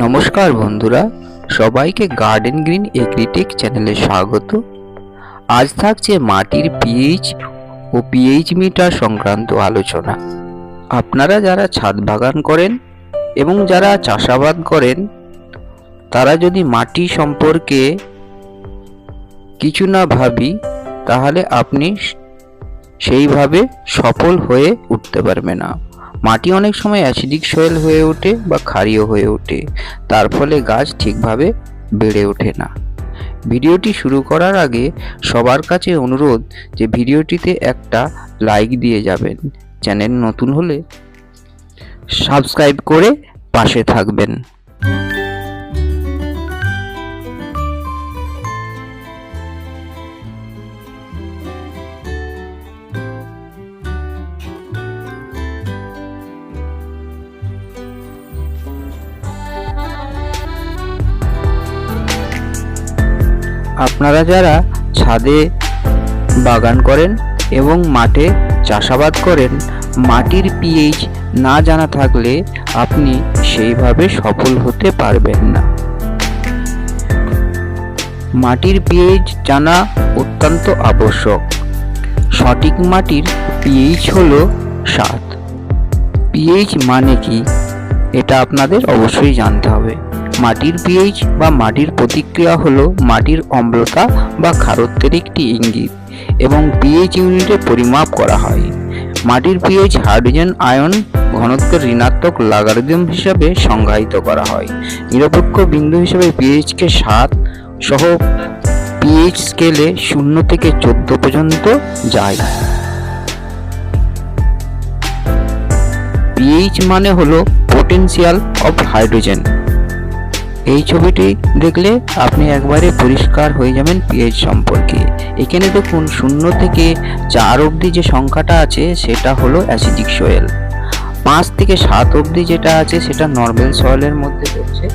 নমস্কার বন্ধুরা, সবাইকে গার্ডেন গ্রিন এগ্রিটেক চ্যানেলে স্বাগত। আজ থাকছে মাটির পিএইচ ও পিএইচ মিটার সংক্রান্ত আলোচনা। আপনারা যারা ছাদ বাগান করেন এবং যারা চাষাবাদ করেন, তারা যদি মাটি সম্পর্কে কিছু না ভাবি, তাহলে আপনি সেইভাবে সফল হয়ে উঠতে পারবে না। মাটি অনেক সময় অ্যাসিডিক সয়েল হয়ে ওঠে বা ক্ষারীয় হয়ে ওঠে। তার ফলে গাছ ঠিকভাবে বেড়ে ওঠে না। ভিডিওটি শুরু করার আগে সবার কাছে অনুরোধ যে ভিডিওটিতে একটা লাইক দিয়ে যাবেন। চ্যানেল নতুন হলে সাবস্ক্রাইব করে পাশে থাকবেন। আপনারা যারা ছাদে বাগান করেন এবং মাঠে চাষাবাদ করেন, মাটির পিএইচ না জানা থাকলে আপনি সেইভাবে সফল হতে পারবেন না। মাটির পিএইচ জানা অত্যন্ত আবশ্যক। সঠিক মাটির পিএইচ হল সাত পিএইচ মানে কি? এটা আপনাদের অবশ্যই জানতে হবে। মাটির পিএইচ বা মাটির প্রতিক্রিয়া হল মাটির অম্লতা বা খারত্বের একটি ইঙ্গিত এবং পিএইচ ইউনিটে পরিমাপ করা হয়। মাটির পিএইচ হাইড্রোজেন আয়ন ঘনত্বের ঋণাত্মক লাগারিদম হিসাবে সংজ্ঞায়িত করা হয়। নিরপেক্ষ বিন্দু হিসাবে পিএইচকে সাত সহ পিএইচ স্কেলে শূন্য থেকে চোদ্দ পর্যন্ত যায়। পিএইচ মানে হলো পোটেনশিয়াল অফ হাইড্রোজেন এই ছবিটি দেখলে আপনি একবারে পরিষ্কার হয়ে যাবেন পিএইচ সম্পর্কে। এখানে দেখুন শূন্য থেকে চার অবধি যে সংখ্যাটা আছে, সেটা হলো অ্যাসিডিক সয়েল পাঁচ থেকে সাত অবধি যেটা আছে, সেটা নর্মাল সয়েলের মধ্যে পড়ছে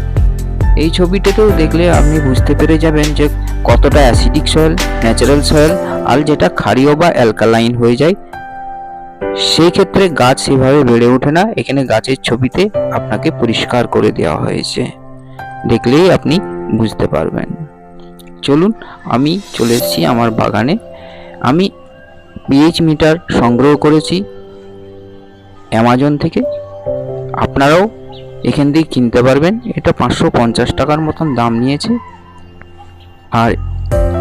এই ছবিটাতেও দেখলে আপনি বুঝতে পেরে যাবেন যে কতটা অ্যাসিডিক সয়েল ন্যাচারাল সয়েল আর যেটা ক্ষারীয় বা অ্যালকালাইন হয়ে যায়। সেই ক্ষেত্রে গাছ সেভাবে বেড়ে ওঠে না। এখানে গাছের ছবিতে আপনাকে পরিষ্কার করে দেওয়া হয়েছে। দেখলেই আপনি বুঝতে পারবেন। চলুন, আমি চলে এসেছি আমার বাগানে। আমি পিএইচ মিটার সংগ্রহ করেছি অ্যামাজন থেকে। আপনারাও এখান থেকে কিনতে পারবেন। এটা পাঁচশো পঞ্চাশ টাকার মতন দাম নিয়েছে। আর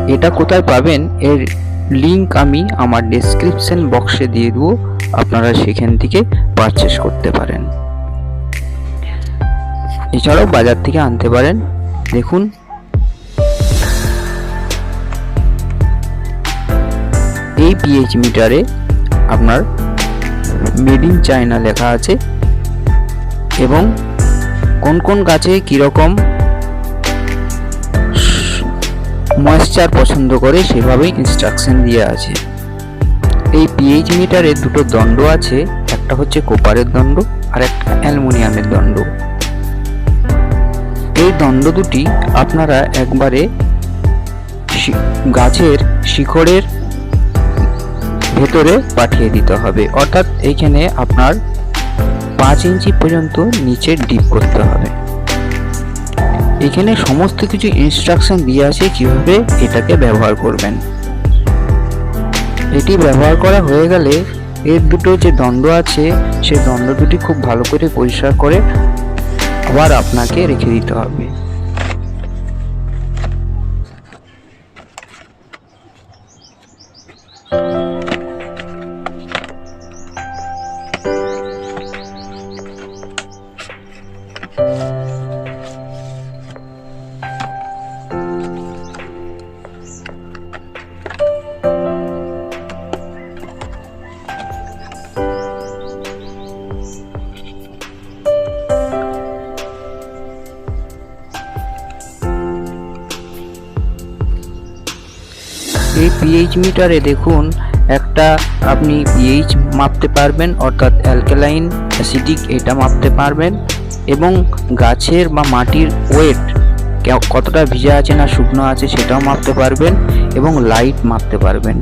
এটা কোথায় পাবেন এর লিংক আমি আমার ডেসক্রিপশন বক্সে দিয়ে দেবো। আপনারা সেখান থেকে পারচেস করতে পারেন। এছাড়াও বাজার থেকে আনতে পারেন। দেখুন। এই পিএইচ মিটারে আপনার মেড ইন চায়না লেখা আছে এবং কোন কোন গাছে কীরকম ময়েশ্চার পছন্দ করে সেভাবেই ইনস্ট্রাকশন দিয়ে আছে। এই পিএইচ মিটারে দুটো দণ্ড আছে, একটা হচ্ছে কোপারের দণ্ড আর একটা অ্যালুমিনিয়ামের দণ্ড। এই দণ্ড দুটি আপনারা একবারে গাছের শিখরের ভেতরে পাঠিয়ে দিতে হবে। অর্থাৎ এখানে আপনার পাঁচ ইঞ্চি পর্যন্ত নিচে ডিপ করতে হবে। এখানে সমস্ত কিছু ইনস্ট্রাকশন দিয়ে আছে কীভাবে এটাকে ব্যবহার করবেন। এটি ব্যবহার করা হয়ে গেলে এর দুটো যে দণ্ড আছে সেই দণ্ড দুটি খুব ভালো করে পরিষ্কার করে আবার আপনাকে রেখে দিতে হবে এই পিএইচ মিটারে দেখুন, একটা আপনি পিএইচ মাপতে পারবেন, অর্থাৎ অ্যালকালাইন অ্যাসিডিক এটা মাপতে পারবেন, এবং গাছের বা মাটির ওয়েট কতটা ভিজা আছে না শুকনো আছে সেটাও মাপতে পারবেন, এবং লাইট মাপতে পারবেন।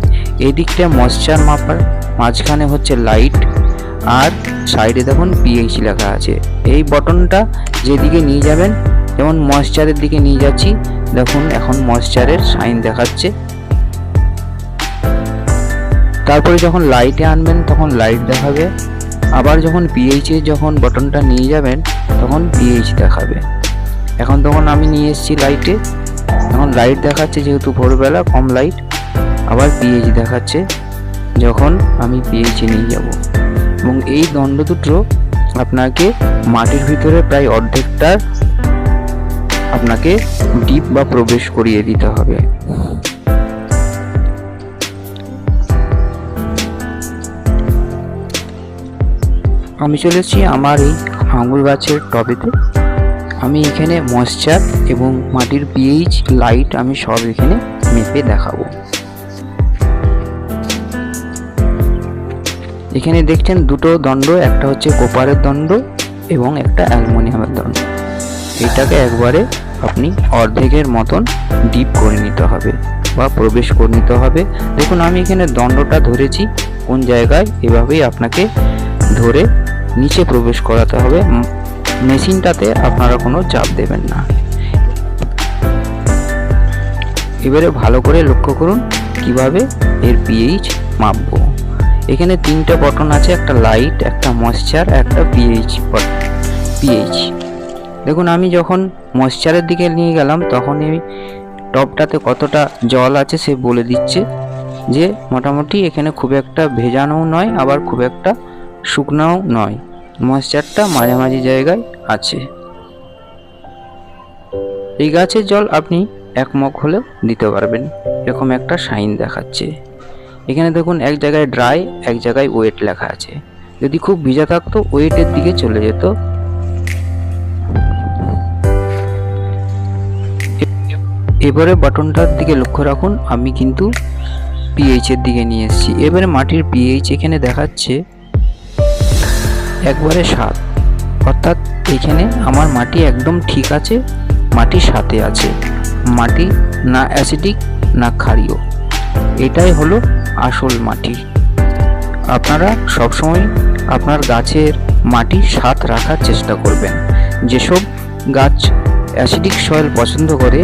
এই দিকটা ময়শ্চার মাপার, মাঝখানে হচ্ছে লাইট আর সাইডে দেখুন পিএইচ লেখা আছে। এই বটনটা যেদিকে নিয়ে যাবেন, যেমন ময়েশ্চারের দিকে নিয়ে যাচ্ছি, দেখুন এখন ময়েশ্চারের সাইন দেখাচ্ছে। তারপরে যখন লাইটে আনবেন, তখন লাইট দেখাবে। আবার যখন পিএইচ যখন বটনটা নিয়ে যাবেন, তখন পিএইচ দেখাবে। এখন তখন আমি নিয়ে এসেছি লাইটে এখন লাইট দেখাচ্ছে যেহেতু ভোরবেলা, কম লাইট আবার পিএইচ দেখাচ্ছে যখন আমি পিএইচ নিয়ে যাব। এবং এই দণ্ড দুটো আপনাকে মাটির ভিতরে প্রায় অর্ধেকটা আপনাকে ডিপ বা প্রবেশ করিয়ে দিতে হবে। আমি চলেছি আমার এই আঙুর গাছের টবেতে। আমি এখানে ময়েশ্চার এবং মাটির পিএইচ লাইট আমি সব এখানে মেপে দেখাবো। এখানে দেখছেন দুটো দণ্ড, একটা হচ্ছে কোপারের দণ্ড এবং একটা অ্যালুমিনিয়ামের দণ্ড। এটাকে একবারে আপনি অর্ধেকের মতন ডিপ করে নিতে হবে বা প্রবেশ করে নিতে হবে। দেখুন, আমি এখানে দণ্ডটা ধরেছি। কোন জায়গায়? এভাবেই আপনাকে ধরে নিচে প্রবেশ করাতে হবে। মেশিনটাতে আপনারা কোনো চাপ দেবেন না। এবারে ভালো করে লক্ষ্য করুন কীভাবে এর পিএইচ মাপবো। এখানে তিনটে বটন আছে, একটা লাইট একটা ময়েশ্চার একটা পিএইচ পিএইচ দেখুন, আমি যখন ময়েশ্চারের দিকে নিয়ে গেলাম তখন এই টবটাতে কতটা জল আছে সে বলে দিচ্ছে যে, মোটামুটি এখানে খুব একটা ভেজানোও নয়, আবার খুব একটা শুকনাও নয় ময়েশ্চারটা মাঝামাঝি জায়গায় আছে। এই গাছের জল আপনি এক মগ হলেও দিতে পারবেন, এরকম একটা সাইন দেখাচ্ছে। এখানে দেখুন, এক জায়গায় ড্রাই এক জায়গায় ওয়েট লেখা আছে। যদি খুব ভিজা থাকতো ওয়েটের দিকে চলে যেত। এবারে বাটনটার দিকে লক্ষ্য রাখুন, আমি কিন্তু পিএইচের দিকে নিয়ে এসেছি। এবারে মাটির পিএইচ এখানে দেখাচ্ছে একবারে সাত। অর্থাৎ এখানে আমার মাটি একদম ঠিক আছে, মাটি সাথে আছে। মাটি না অ্যাসিডিক না ক্ষারীয়। এটাই হলো আসল মাটি। আপনারা সবসময় আপনার গাছের মাটি সাত রাখার চেষ্টা করবেন। যেসব গাছ অ্যাসিডিক সয়েল পছন্দ করে,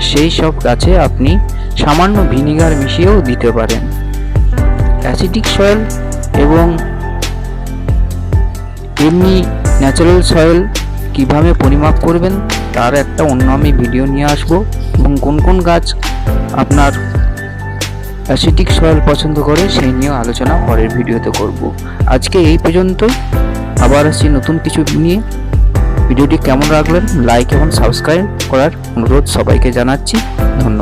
সেই সব গাছে আপনি সামান্য ভিনিগার মিশিয়েও দিতে পারেন। অ্যাসিডিক সয়েল এবং এমনি ন্যাচারাল সয়েল কীভাবে পরিমাপ করবেন, তার একটা অন্য আমি ভিডিও নিয়ে আসব এবং কোন কোন গাছ আপনার অ্যাসিটিক সয়েল পছন্দ করে সেই নিয়ে আলোচনা পরের ভিডিওতে করব। আজকে এই পর্যন্তই, আবার আসছি নতুন কিছু নিয়ে। ভিডিওটি কেমন রাখবেন লাইক এবং সাবস্ক্রাইব করার অনুরোধ সবাইকে জানাচ্ছি, ধন্যবাদ।